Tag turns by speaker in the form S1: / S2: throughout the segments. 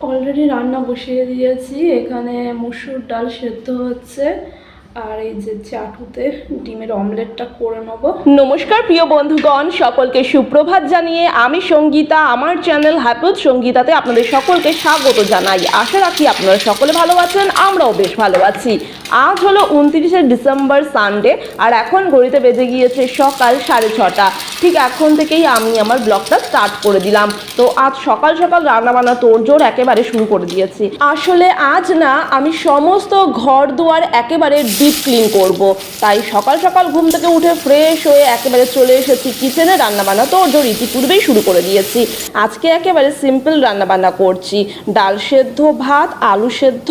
S1: Already রান্না বসিয়ে দিয়েছি এখানে মসুর ডাল সেদ্ধ হচ্ছে। আর এই যে চাটুতে ডিমের অমলেটটা করে নেব। নমস্কার প্রিয় বন্ধুগণ, সকলকে সুপ্রভাত জানিয়ে আমি সঙ্গীতা, আমার চ্যানেল হ্যাপত সঙ্গীতাতে আপনাদের সকলকে স্বাগত জানাই। আশা রাখি আপনারা সকলে ভালো আছেন, আমরাও বেশ ভালো আছি। আজ হলো উনত্রিশে ডিসেম্বর সানডে, আর এখন ঘড়িতে বেজে গিয়েছে সকাল সাড়ে ছটা। ঠিক এখন থেকেই আমি আমার ব্লগটা স্টার্ট করে দিলাম। তো আজ সকাল সকাল রান্নাবান্না তোড়জোড় একেবারে শুরু করে দিয়েছি। আসলে আজ না, আমি সমস্ত ঘর দুয়ার একেবারে ডিপ ক্লিন করব। তাই সকাল সকাল ঘুম থেকে উঠে ফ্রেশ হয়ে একেবারে চলে এসেছি কিচেনে রান্নাবান্না তোড়জোড় ইতিপূর্বেই শুরু করে দিয়েছি। আজকে একেবারে সিম্পল রান্নাবান্না করছি। ডাল সেদ্ধ ভাত, আলু সেদ্ধ,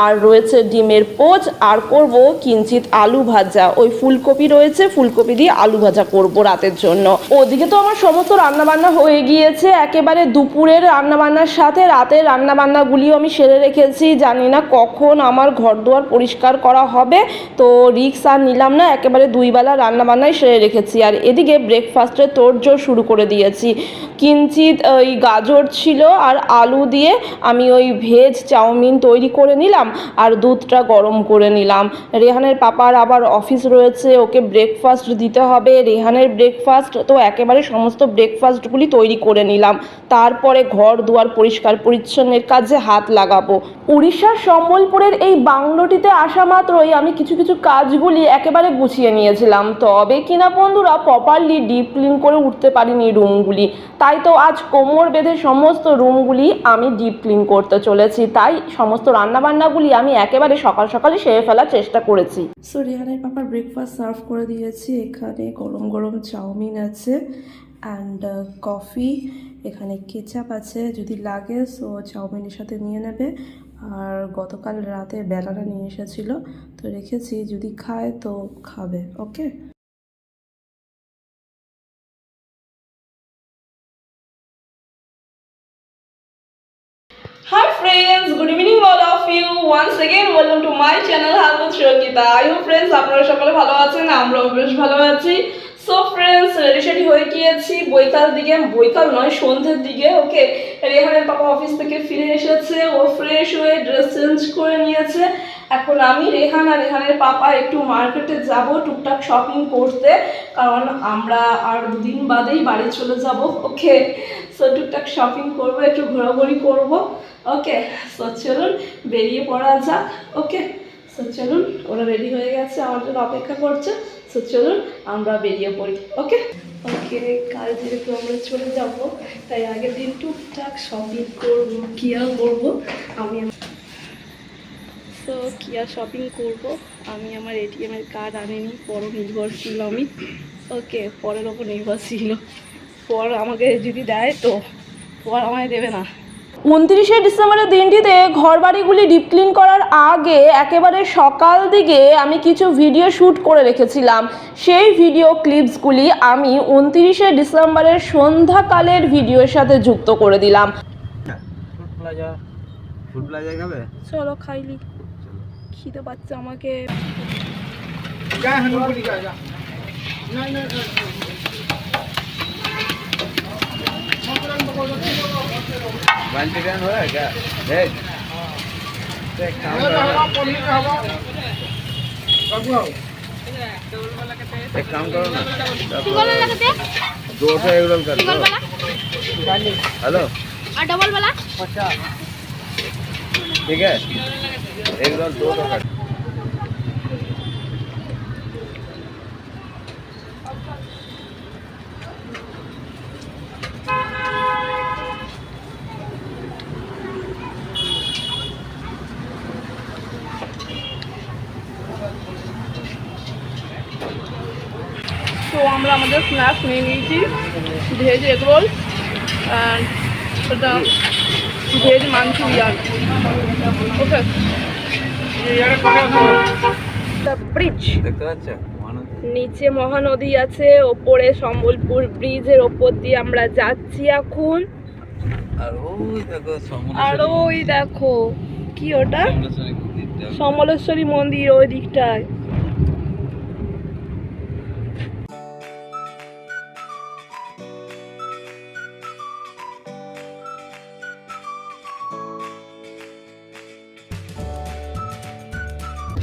S1: আর রয়েছে ডিমের পোচ, আর করব কিঞ্চিত আলু ভাজা। ওই ফুলকপি রয়েছে, ফুলকপি দিয়ে আলু ভাজা করব রাতের জন্য। ওদিকে তো আমার সমস্ত রান্নাবান্না হয়ে গিয়েছে। একেবারে দুপুরের রান্নাবান্নার সাথে রাতের রান্নাবান্নাগুলিও আমি সেরে রেখেছি। জানি না কখন আমার ঘর দুয়ার পরিষ্কার করা হবে। তো রিক্স আর নিলাম না, একেবারে দুই বেলা রান্নাবান্নাই সেরে রেখেছি। আর এদিকে ব্রেকফাস্টে তোড়জোড় শুরু করে দিয়েছি। কিঞ্চিত ওই গাজর ছিল আর আলু দিয়ে আমি ওই ভেজ চাউমিন তৈরি করে নিলাম আর দুধটা গরম করে নিলাম। রেহানের পাপার আবার অফিস রয়েছে, ওকে ব্রেকফাস্ট দিতে হবে। রেহানের ব্রেকফাস্ট তো একেবারে সমস্ত ব্রেকফাস্টগুলি তৈরি করে নিলাম। তারপরে ঘর দুয়ার পরিষ্কার পরিচ্ছন্নের কাজে হাত লাগাবো। উড়িষ্যার সম্বলপুরের এই বাংলোটিতে আসা মাত্রই আমি কিছু কিছু কাজগুলি একেবারে গুছিয়ে নিয়েছিলাম। তবে কিনা বন্ধুরা প্রপারলি ডিপ ক্লিন করে উঠতে পারিনি রুমগুলি তাই তো আজ কোমর বেঁধে সমস্ত রুমগুলি আমি ডিপ ক্লিন করতে চলেছি। তাই সমস্ত রান্নাবান্নাগুলি আমি একেবারে সকাল সকালে সেরে ফেলার চেষ্টা করেছি। সো পাপার ব্রেকফাস্ট সার্ভ করে দিয়েছি। এখানে গরম গরম চাউমিন আছে অ্যান্ড কফি এখানে কেচাপ আছে। যদি লাগে সো চাউমিনের সাথে নিয়ে নেবে। আর গতকাল রাতে বেলানা নিয়ে এসেছিল। তো রেখেছি যদি খায় তো খাবে ওকে Hi friends, good evening all of you. Once again welcome to my channel Halput Shokita. I friends আপনারা সকলে ভালো আছেন আমরাও বেশ ভালো আছি সো ফ্রেন্ডস রেডি হয়ে গিয়েছি, বৈকাল দিকে, বৈকাল নয়, সন্ধ্যের দিকে ওকে রেহানের পাপা অফিস থেকে ফিরে এসেছে, ও ফ্রেশ হয়ে ড্রেস চেঞ্জ করে নিয়েছে। এখন আমি রেহান আর রেহানের পাপা একটু মার্কেটে যাব, টুকটাক শপিং করতে, কারণ আমরা আর দুদিন বাদেই বাড়ি চলে যাব ওকে সো টুকটাক শপিং করব, একটু ঘোরাঘুরি করব ওকে সো চলুন, বেরিয়ে পড়া যাক ওকে সো চলুন, ওরা রেডি হয়ে গেছে, আমার জন্য অপেক্ষা করছে। সো চলুন, আমরা বেরিয়ে পড়ি, ওকে? ওকে, কাল যেহেতু আমরা চলে যাব, তাই আগের দিন টুকটাক শপিং করব, কিয়া করব, আমি তো কিয়া শপিং করব, আমি আমার এটিএমের কার্ড আনিনি, পরও নির্ভরশীল আমি। ওকে, পরের ওপর নির্ভরশীল পর আমাকে যদি দেয় তো, পর আমায় দেবে না। উনত্রিশে ডিসেম্বরের দিনটিতে ঘরবাড়িগুলি ডিপ ক্লিন করার আগে একেবারে সকাল দিকে আমি কিছু ভিডিও শ্যুট করে রেখেছিলাম। সেই ভিডিও ক্লিপসগুলি আমি উনত্রিশে ডিসেম্বরের সন্ধ্যাকালের ভিডিওর সাথে যুক্ত করে দিলাম। চলো খাইলি। খিদে পাচ্ছে আমাকে।
S2: না না हो क्या? वेज तो एक काम करो ना दो। सौ एक रोल कर दो। हेलो
S3: डबल वाला।
S2: ठीक है? एक रोल दो सौ कर
S1: তো আমরা আমাদের স্ন্যাক্স নিয়ে নিয়েছি ভেজ এগ রোল অ্যান্ড ওটা ভেজ মাঞ্চুরিয়ান ওকে ব্রিজ নিচে মহানদী আছে ওপরে সম্বলপুর ব্রিজের ওপর দিয়ে আমরা যাচ্ছি এখন।
S2: আর ওই দেখো
S1: আর কি ওটা?
S2: সমলেশ্বরী
S1: মন্দির ওই দিকটায়।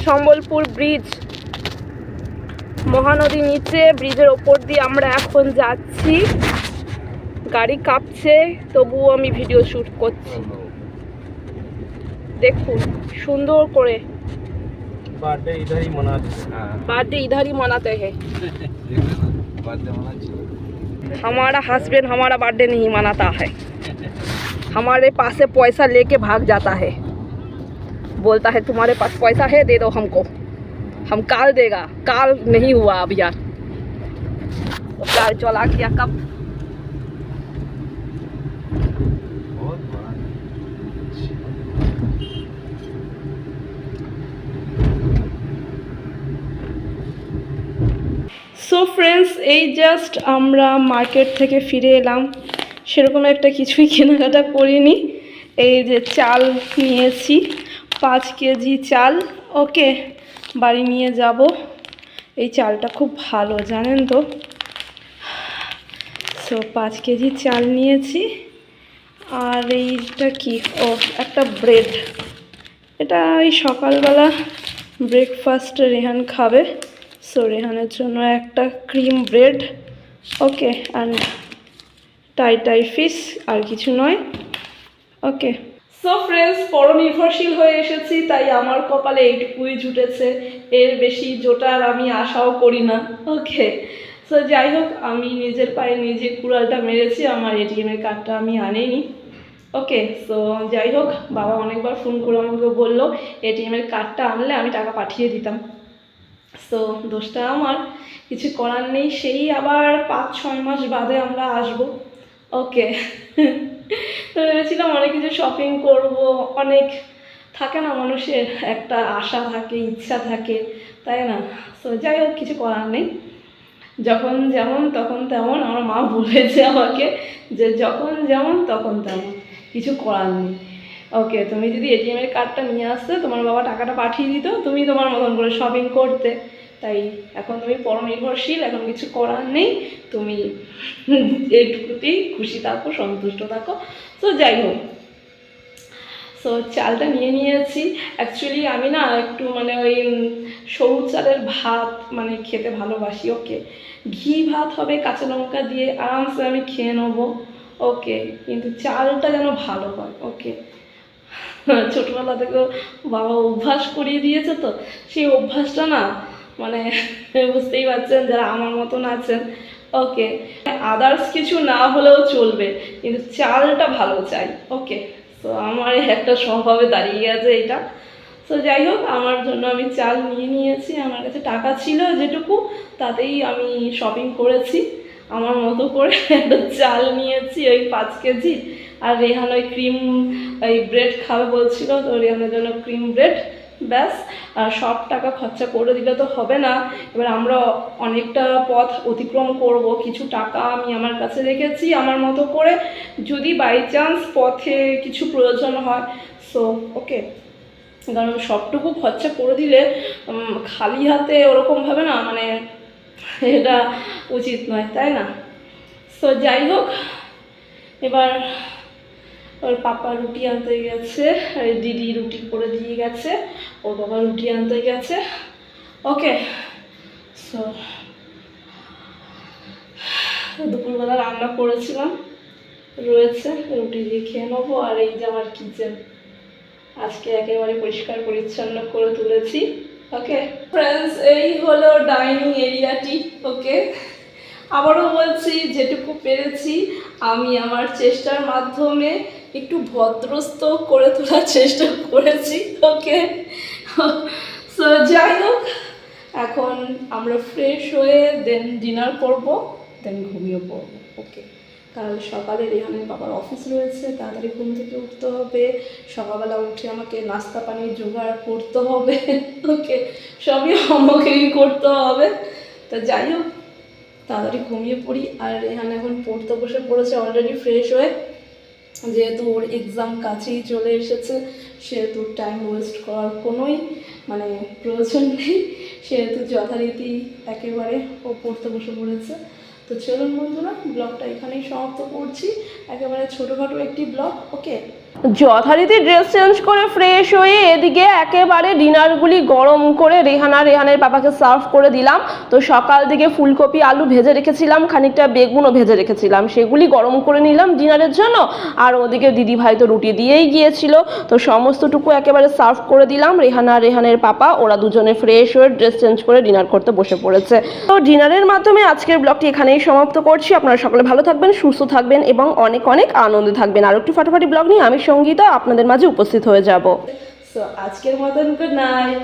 S1: সম্বলপুর ব্রিজ মহানদী নিচে ব্রিজের ওপর দিয়ে আমরা এখন যাচ্ছি গাড়ি কাঁপছে তবুও আমি ভিডিও শ্যুট করছি দেখুন সুন্দর করে
S2: बर्थडे इधर ही मनाते हैं
S1: बार्थडे इधर ही मनाते हैं
S2: बर्थडे मनाची
S1: हमारा हस्बैंड हमारा बर्थडे नहीं मनाता है हमारे पास से पैसा लेके भाग जाता है बोलता है तुम्हारे पास पैसा है दे दो हमको हम काल देगा काल नहीं हुआ अब यार तो काल चला गया कब
S2: बहुत बड़ा
S1: সো ফ্রেন্ডস এই জাস্ট আমরা মার্কেট থেকে ফিরে এলাম সেরকম একটা কিছুই কেনাকাটা করিনি এই যে চাল নিয়েছি পাঁচ কেজি চাল। ওকে, বাড়ি নিয়ে যাব। এই চালটা খুব ভালো, জানেন তো। সো পাঁচ কেজি চাল নিয়েছি। আর এইটা কি? ও, একটা ব্রেড। এটা এই সকালবেলা ব্রেকফাস্ট রেহান খাবে। সো রেহানের জন্য একটা ক্রিম ব্রেড ওকে অ্যান্ড টাই টাই ফিশ আর কিছু নয়। ওকে সো ফ্রেন্ডস পরনির্ভরশীল হয়ে এসেছি, তাই আমার কপালে এইটুকুই জুটেছে। এর বেশি জোটার আমি আশাও করি না। ওকে সো যাই হোক, আমি নিজের পায়ে নিজে কুড়ালটা মেরেছি, আমার এটিএমের কার্ডটা আমি আনিনি ওকে সো যাই হোক, বাবা অনেকবার ফোন করে আমাকে বলল এটিএমের কার্ডটা আনলে আমি টাকা পাঠিয়ে দিতাম। সো দোষটা আমার, কিছু করার নেই, সেই আবার পাঁচ ছয় মাস বাদে আমরা আসব। ওকে তো ভেবেছিলাম অনেক কিছু শপিং করব, অনেক থাকে না মানুষের, একটা আশা থাকে, ইচ্ছা থাকে, তাই না? তো যাই হোক, কিছু করার নেই। যখন যেমন তখন তেমন, আমার মা বলেছে আমাকে যে যখন যেমন তখন তেমন, কিছু করার নেই। ওকে তুমি যদি এটিএমের কার্ডটা নিয়ে আসতে, তোমার বাবা টাকাটা পাঠিয়ে দিত, তুমি তোমার মতন করে শপিং করতে। তাই এখন তুমি পরনির্ভরশীল, এখন কিছু করার নেই। তুমি এইটুকুতেই খুশি থাকো, সন্তুষ্ট থাকো। তো যাই হোক। সো চালটা নিয়ে নিয়েছি। অ্যাকচুয়ালি আমি না একটু মানে ওই সরু চালের ভাত মানে খেতে ভালোবাসি ওকে ঘি ভাত হবে কাঁচা লঙ্কা দিয়ে আরামসে আমি খেয়ে নেব ওকে কিন্তু চালটা যেন ভালো হয় ওকে ছোটোবেলা থেকেও বাবা অভ্যাস করিয়ে দিয়েছে তো। সেই অভ্যাসটা না মানে বুঝতেই পারছেন, যারা আমার মতন আছেন ওকে আদার্স কিছু না হলেও চলবে, কিন্তু চালটা ভালো চাই। ওকে তো আমার একটা স্বভাবে দাঁড়িয়ে গেছে এটা। তো যাই হোক, আমার জন্য আমি চাল নিয়ে নিয়েছি। আমার কাছে টাকা ছিল যেটুকু, তাতেই আমি শপিং করেছি। আমার মতো করে একটা চাল নিয়েছি, ওই পাঁচ কেজি। আর রেহান ওই ক্রিম ওই ব্রেড খাবে বলছিল, তো রেহানের জন্য ক্রিম ব্রেড ব্যাস সব টাকা খরচা করে দিলে তো হবে না। এবার আমরা অনেকটা পথ অতিক্রম করব। কিছু টাকা আমি আমার কাছে রেখেছি আমার মতো করে। যদি বাই চান্স পথে কিছু প্রয়োজন হয় সো ওকে কারণ সবটুকু খরচা করে দিলে খালি হাতে ওরকমভাবে না মানে এটা উচিত নয়, তাই না? সো যাই হোক, এবার ওর পাপা রুটি আনতে গেছে, আর দিদি রুটি করে দিয়ে গেছে। ওর বাবা রুটি আনতে গেছে। ওকে সো দুপুরবেলা রান্না করেছিলাম, রয়েছে, রুটি দিয়ে খেয়ে নেব, আর এই যে আমার কিচেন আজকে একেবারে পরিষ্কার পরিচ্ছন্ন করে তুলেছি, ওকে? ফ্রেন্ডস এই হলো ডাইনিং এরিয়াটি ওকে? আবারও বলছি, যেটুকু পেরেছি, আমি আমার চেষ্টার মাধ্যমে একটু ভদ্রস্ত করে তোলার চেষ্টা করেছি ওকে সো যাই হোক, এখন আমরা ফ্রেশ হয়ে দেন ডিনার করব দেন ঘুমিয়ে পড়ব ওকে কাল সকালে রেহানের বাবার অফিস রয়েছে, তাড়াতাড়ি ঘুম থেকে উঠতে হবে, সকালবেলা উঠে আমাকে নাস্তা পানি জোগাড় করতে হবে ওকে সবই আমাকেই করতে হবে। তো যাই হোক, তাড়াতাড়ি ঘুমিয়ে পড়ি, আর রেহান এখন পড়তে বসে পড়েছে অলরেডি ফ্রেশ হয়ে। যেহেতু ওর এক্সাম কাছেই চলে এসেছে, সেহেতু টাইম ওয়েস্ট করার কোনোই মানে প্রয়োজন নেই, সেহেতু যথারীতি একেবারে ও পড়তে বসে পড়েছে। তো চলুন বন্ধুরা, ব্লগটা এখানেই সমাপ্ত করছি। একেবারে ছোটোখাটো একটি ব্লগ ওকে
S4: যথারীতি ড্রেস চেঞ্জ করে ফ্রেশ হয়ে এদিকে একেবারে ডিনারগুলি গরম করে রেহানা, রেহানের বাবাকে সার্ভ করে দিলাম। তো সকাল দিকে ফুলকপি, আলু ভেজে রেখেছিলাম, খানিকটা বেগুনও ভেজে রেখেছিলাম। সেগুলি গরম করে নিলাম ডিনারের জন্য। আর ওদিকে দিদি ভাই তো রুটি দিয়েই গিয়েছিল। তো সমস্তটুকু একেবারে সার্ভ করে দিলাম। রেহানা, রেহানের পাপা, ওরা দুজনে ফ্রেশ হয়ে ড্রেস চেঞ্জ করে ডিনার করতে বসে পড়েছে। তো ডিনারের মাধ্যমে আজকের ব্লগটি এখানেই সমাপ্ত করছি। আপনারা সকলে ভালো থাকবেন, সুস্থ থাকবেন এবং অনেক অনেক আনন্দে থাকবেন। আর একটু ফাটাফাটি ব্লগ নিয়ে আমি সঙ্গীতা আপনাদের মাঝে উপস্থিত হয়ে যাব। সো আজকের মতন গুড নাইট